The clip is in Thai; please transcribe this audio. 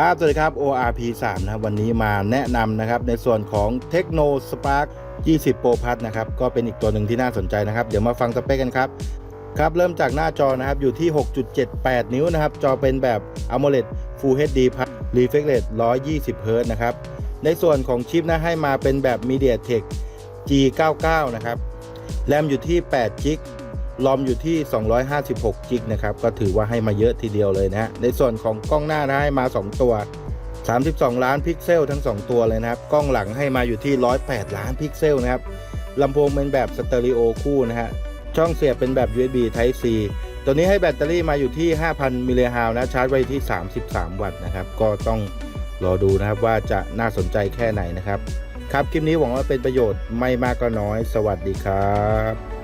ครับสวัสดีครับ ORP 3นะครับวันนี้มาแนะนำนะครับในส่วนของ Techno Spark 20 Pro Plus นะครับก็เป็นอีกตัวหนึ่งที่น่าสนใจนะครับ เดี๋ยวมาฟังสเปคกันครับ ครับ เริ่มจากหน้าจอนะครับอยู่ที่ 6.78 นิ้วนะครับ จอเป็นแบบ AMOLED Full HD Plus Refresh Rate 120 Hz นะครับ ในส่วนของชิปนะให้มาเป็นแบบ MediaTek G99 นะครับ แรมอยู่ที่8 g b ลอมอยู่ที่ 256จิกนะครับ ก็ถือว่าให้มาเยอะทีเดียวเลยนะฮะในส่วนของกล้องหน้านะให้มา 2 ตัว 32 ล้านพิกเซลทั้ง 2 ตัวเลยนะครับ กล้องหลังให้มาอยู่ที่ 108 ล้านพิกเซลนะครับลำโพงเป็นแบบสเตอริโอคู่นะฮะ ช่องเสียบเป็นแบบ USB Type C ตัวนี้ให้แบตเตอรี่มาอยู่ที่ 5,000 มิลลิแฮวนะ ชาร์จไว้ที่ 33 วัตต์นะครับ ก็ต้องรอดูนะครับว่าจะน่าสนใจแค่ไหนนะครับ ครับ คลิปนี้หวังว่าเป็นประโยชน์ไม่มากก็น้อย สวัสดีครับ